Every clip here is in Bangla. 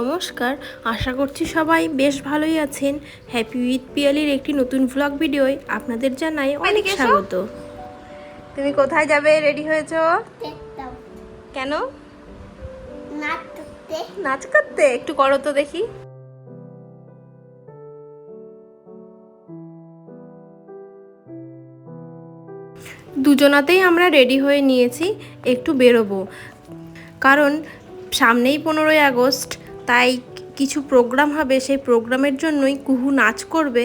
নমস্কার। আশা করছি সবাই বেশ ভালোই আছেন। হ্যাপি উইথ পিয়ালির একটি নতুন ভ্লগ ভিডিওয় আপনাদের জানাই অনেক। স্বাগত। তুমি কোথায় যাবে? রেডি হয়েছো? কেন? নাচ নাচ করতে? একটু করো তো দেখি। দুজনাতেই আমরা রেডি হয়ে নিয়েছি একটু বেরোবো। কারণ সামনেই পনেরোই আগস্ট তাই কিছু প্রোগ্রাম হবে, সেই প্রোগ্রামের জন্যই কুহু নাচ করবে।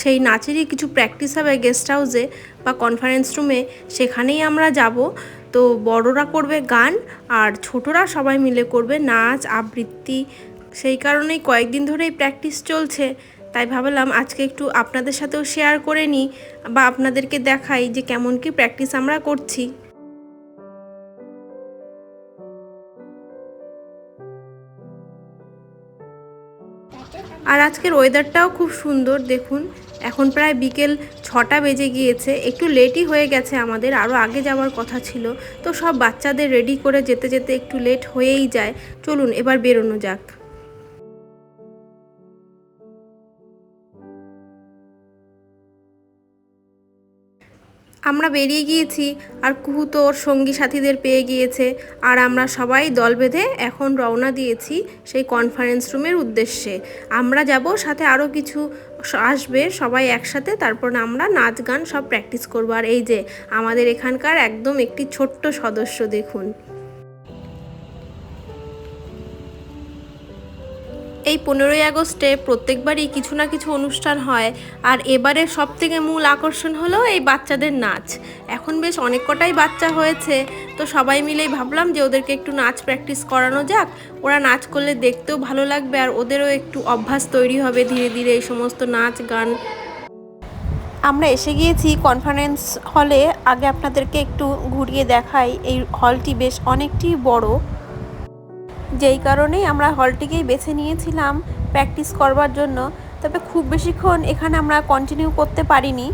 সেই নাচেরই কিছু প্র্যাকটিস হবে গেস্ট হাউসে বা কনফারেন্স রুমে সেখানেই আমরা যাব। তো বড়রা করবে গান আর ছোটরা সবাই মিলে করবে নাচ, আবৃত্তি। সেই কারণেই কয়েকদিন ধরেই প্র্যাকটিস চলছে। তাই ভাবলাম আজকে একটু আপনাদের সাথেও শেয়ার করে নিই বা আপনাদেরকে দেখাই যে কেমন কি প্র্যাকটিস আমরা করছি। আর আজকের ওয়েদারটাও খুব সুন্দর, দেখুন। এখন প্রায় বিকেল ছটা বেজে গিয়েছে, একটু লেটই হয়ে গেছে আমাদের আরও আগে যাওয়ার কথা ছিল। তো সব বাচ্চাদের রেডি করে যেতে যেতে একটু লেট হয়েই যায়। চলুন, এবার বেরোনো যাক। আমরা বেরিয়ে গিয়েছি আর কুহু তো ওর সঙ্গী সাথীদের পেয়ে গিয়েছে। আর আমরা সবাই দল বেঁধে এখন রওনা দিয়েছি সেই কনফারেন্স রুমের উদ্দেশ্যে। আমরা যাব, সাথে আরও কিছু আসবে, সবাই একসাথে, তারপর আমরা নাচ গান সব প্র্যাকটিস করব। আর এই যে, আমাদের এখানকার একদম একটি ছোট্ট সদস্য দেখুন। এই পনেরোই আগস্টে প্রত্যেকবারই কিছু না কিছু অনুষ্ঠান হয়। আর এবারের সব থেকে মূল আকর্ষণ হলো এই বাচ্চাদের নাচ। এখন বেশ অনেক কটাই বাচ্চা হয়েছে। তো সবাই মিলেই ভাবলাম যে ওদেরকে একটু নাচ প্র্যাকটিস করানো যাক। ওরা নাচ করলে দেখতেও ভালো লাগবে আর ওদেরও একটু অভ্যাস তৈরি হবে ধীরে ধীরে এই সমস্ত নাচ, গান। আমরা এসে গিয়েছি কনফারেন্স হলে আগে আপনাদেরকে একটু ঘুরিয়ে দেখাই। এই হলটি বেশ অনেকটি বড়। যেই কারণেই আমরা হলটিকেই বেছে নিয়েছিলাম প্র্যাকটিস করবার জন্য। তবে খুব বেশিক্ষণ এখানে আমরা কন্টিনিউ করতে পারিনি।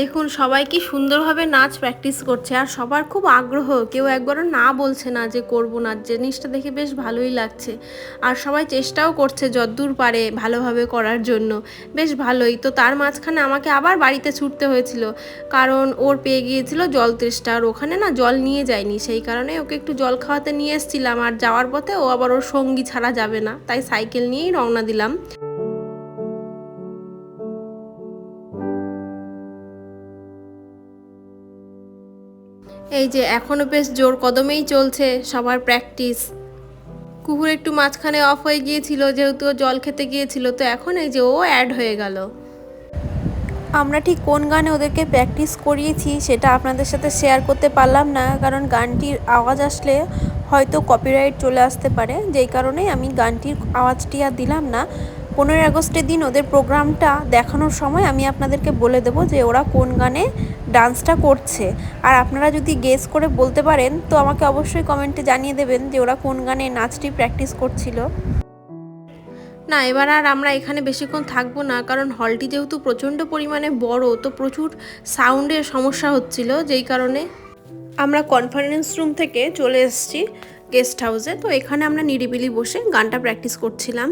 দেখুন, সবাই কি সুন্দরভাবে নাচ প্র্যাকটিস করছে আর সবার খুব আগ্রহ। কেউ একবারও না বলছে না যে করব না, জিনিসটা দেখে বেশ ভালোই লাগছে। আর সবাই চেষ্টাও করছে যদ্দূর পারে ভালোভাবে করার জন্য। বেশ ভালোই। তো তার মাঝখানে আমাকে আবার বাড়িতে ছুটতে হয়েছিল। কারণ ওর পেয়ে গিয়েছিল জল তেষ্টা আর ওখানে না জল নিয়ে যায়নি। সেই কারণে ওকে একটু জল খাওয়াতে নিয়ে এসেছিলাম। আর যাওয়ার পথে ও আবার ওর সঙ্গী ছাড়া যাবে না। তাই সাইকেল নিয়েই রওনা দিলাম। এই যে এখনও বেশ জোর কদমেই চলছে সবার প্র্যাকটিস। কুকুর একটু মাঝখানে অফ হয়ে গিয়েছিল, যেহেতু জল খেতে গিয়েছিল, তো এখন এই যে ও অ্যাড হয়ে গেল। আমরা ঠিক কোন গানে ওদেরকে প্র্যাকটিস করিয়েছি সেটা আপনাদের সাথে শেয়ার করতে পারলাম না, কারণ গানটির আওয়াজ আসলে হয়তো কপিরাইট চলে আসতে পারে, যেই কারণে আমি গানটির আওয়াজটি আর দিলাম না। পনেরোই আগস্টের দিন ওদের প্রোগ্রামটা দেখানোর সময় আমি আপনাদেরকে বলে দেবো যে ওরা কোন গানে ডান্সটা করছে। আর আপনারা যদি গেস করে বলতে পারেন, তো আমাকে অবশ্যই কমেন্টে জানিয়ে দেবেন যে ওরা কোন গানে নাচটি প্র্যাকটিস করছিল। না, এবার আর আমরা এখানে বেশিক্ষণ থাকব না, কারণ হলটি যেহেতু প্রচণ্ড পরিমাণে বড়, তো প্রচুর সাউন্ডের সমস্যা হচ্ছিল, যেই কারণে আমরা কনফারেন্স রুম থেকে চলে এসেছি গেস্ট হাউসে তো এখানে আমরা নিরিবিলি বসে গানটা প্র্যাকটিস করছিলাম।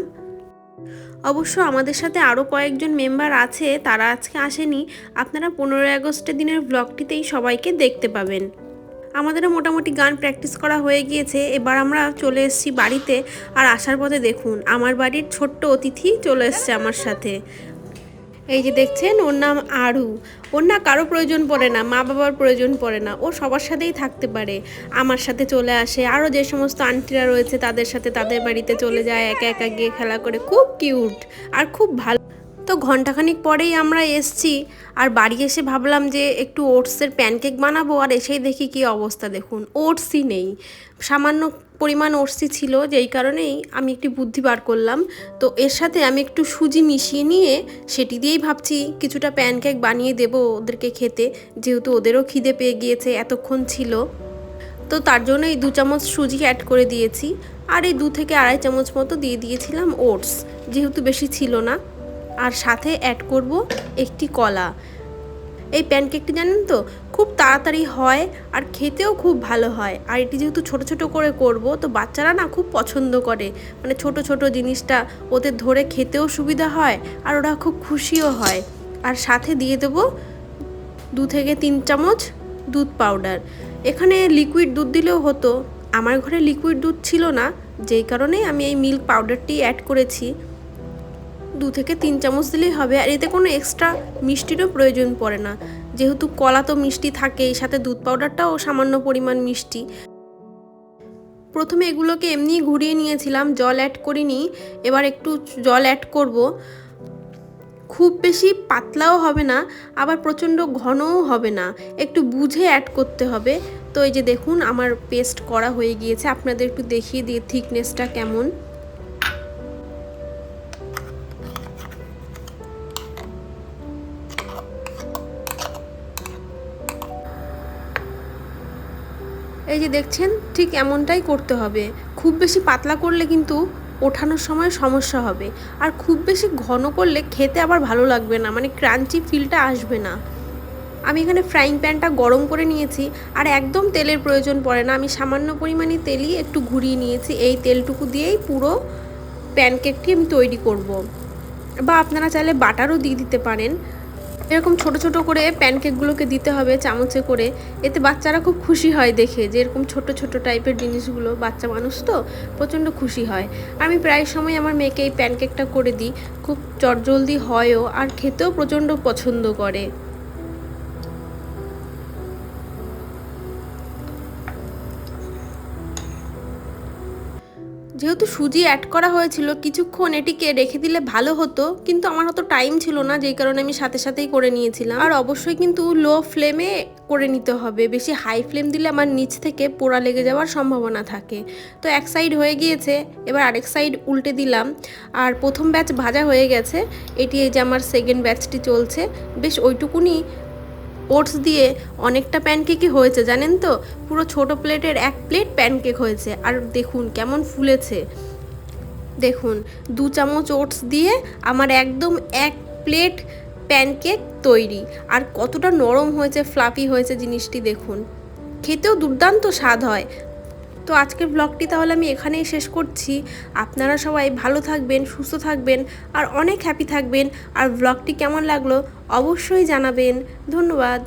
অবশ্য আমাদের সাথে আরও কয়েকজন মেম্বার আছে, তারা আজকে আসেনি। আপনারা পনেরোই আগস্টের দিনের ব্লগটিতেই সবাইকে দেখতে পাবেন। আমাদেরও মোটামুটি গান প্র্যাকটিস করা হয়ে গিয়েছে। এবার আমরা চলে এসেছি বাড়িতে। আর আসার পথে দেখুন, আমার বাড়ির ছোট্ট অতিথি চলে এসছে আমার সাথে। এই যে দেখছেন, ওর নাম আরু। ওর না কারও প্রয়োজন পড়ে না, মা বাবার প্রয়োজন পড়ে না। ও সবার সাথেই থাকতে পারে, আমার সাথে চলে আসে। আরও যে সমস্ত আন্টিরা রয়েছে, তাদের সাথে তাদের বাড়িতে চলে যায়, একা একা গিয়ে খেলা করে। খুব কিউট আর খুব ভালো। তো ঘন্টাখানিক পরেই আমরা এসছি, আর বাড়ি এসে ভাবলাম যে একটু ওটসের প্যানকেক বানাবো, আর এসেই দেখি কি অবস্থা দেখুন, ওটসই নেই। সামান্য পরিমাণ ওটসই ছিল, যেই কারণেই আমি একটি বুদ্ধি বার করলাম। তো এর সাথে আমি একটু সুজি মিশিয়ে নিয়ে সেটি দিয়েই ভাবছি, কিছুটা প্যানকেক বানিয়ে দেবো ওদেরকে খেতে, যেহেতু ওদেরও খিদে পেয়ে গিয়েছে, এতক্ষণ ছিল। তো তার জন্য এই দু চামচ সুজি অ্যাড করে দিয়েছি, আর এই দু থেকে আড়াই চামচ মতো দিয়ে দিয়েছিলাম ওটস, যেহেতু বেশি ছিল না। আর সাথে অ্যাড করব একটি কলা। এই প্যানকেকটি জানেন তো, খুব তাড়াতাড়ি হয় আর খেতেও খুব ভালো হয়। আর এটি যেহেতু ছোট ছোট করে করব, তো বাচ্চারা না খুব পছন্দ করে। মানে ছোট ছোট জিনিসটা ওদের ধরে খেতেও সুবিধা হয় আর ওরা খুব খুশিও হয়। আর সাথে দিয়ে দেবো দু থেকে তিন চামচ দুধ পাউডার। এখানে লিকুইড দুধ দিলেও হতো। আমার ঘরে লিকুইড দুধ ছিল না, যেই কারণে আমি এই মিল্ক পাউডারটি অ্যাড করেছি। দু থেকে তিন চামচ দিলেই হবে আর এতে কোনো এক্সট্রা মিষ্টিরও প্রয়োজন পড়ে না। যেহেতু কলা তো মিষ্টি থাকেই, সাথে দুধ পাউডারটাও সামান্য পরিমাণ মিষ্টি। প্রথমে এগুলোকে এমনি ঘুরিয়ে নিয়েছিলাম, জল অ্যাড করিনি, এবার একটু জল অ্যাড করব। খুব বেশি পাতলাও হবে না, আবার প্রচণ্ড ঘনও হবে না, একটু বুঝে অ্যাড করতে হবে। তো এই যে দেখুন, আমার পেস্ট করা হয়ে গিয়েছে, আপনাদের একটু দেখিয়ে দিয়ে থিকনেসটা কেমন। এই যে দেখছেন, ঠিক এমনটাই করতে হবে। খুব বেশি পাতলা করলে কিন্তু ওঠানোর সময় সমস্যা হবে। আর খুব বেশি ঘন করলে খেতে আবার ভালো লাগবে না মানে ক্রাঞ্চি ফিলটা আসবে না। আমি এখানে ফ্রাইং প্যানটা গরম করে নিয়েছি, আর একদম তেলের প্রয়োজন পড়ে না। আমি সামান্য পরিমাণে তেলই একটু ঘুরিয়ে নিয়েছি, এই তেলটুকু দিয়েই পুরো প্যানকেকটি আমি তৈরি করব। বা আপনারা চাইলে বাটারও দিয়ে দিতে পারেন। এরকম ছোট ছোট করে প্যানকেকগুলোকে দিতে হবে চামচে করে। এতে বাচ্চারা খুব খুশি হয় দেখে যে এরকম ছোট ছোট টাইপের জিনিসগুলো বাচ্চা মানুষ তো প্রচণ্ড খুশি হয়। আমি প্রায় সময় আমার মেয়েকে এই প্যানকেকটা করে দিই। খুব চটজলদি হয়ও আর খেতেও প্রচণ্ড পছন্দ করে। যেহেতু সুজি অ্যাড করা হয়েছিল, কিছুক্ষণ এটিকে রেখে দিলে ভালো হতো, কিন্তু আমার অত টাইম ছিল না, যেই কারণে আমি সাথে সাথেই করে নিয়েছিলাম। আর অবশ্যই কিন্তু লো ফ্লেমে করে নিতে হবে, বেশি হাই ফ্লেম দিলে আমার নিচ থেকে পোড়া লেগে যাওয়ার সম্ভাবনা থাকে। তো এক সাইড হয়ে গিয়েছে, এবার আরেক সাইড উল্টে দিলাম। আর প্রথম ব্যাচ ভাজা হয়ে গেছে, এটি এই যে আমার সেকেন্ড ব্যাচটি চলছে, বেশ ওইটুকুনি ওটস দিয়ে অনেকটা প্যানকেকই হয়েছে, জানেন তো? পুরো ছোট প্লেটের এক প্লেট প্যানকেক হয়েছে। আর দেখুন, কেমন ফুলেছে। দেখুন, দু চামচ ওটস দিয়ে আমার একদম এক প্লেট প্যানকেক তৈরি। আর কতটা নরম হয়েছে, ফ্লাফি হয়েছে জিনিসটি দেখুন। খেতেও দুর্দান্ত স্বাদ হয়। তো আজকের ব্লগটি তাহলে আমি এখানেই শেষ করছি। আপনারা সবাই ভালো থাকবেন, সুস্থ থাকবেন আর অনেক হ্যাপি থাকবেন। আর ব্লগটি কেমন লাগল অবশ্যই জানাবেন। ধন্যবাদ।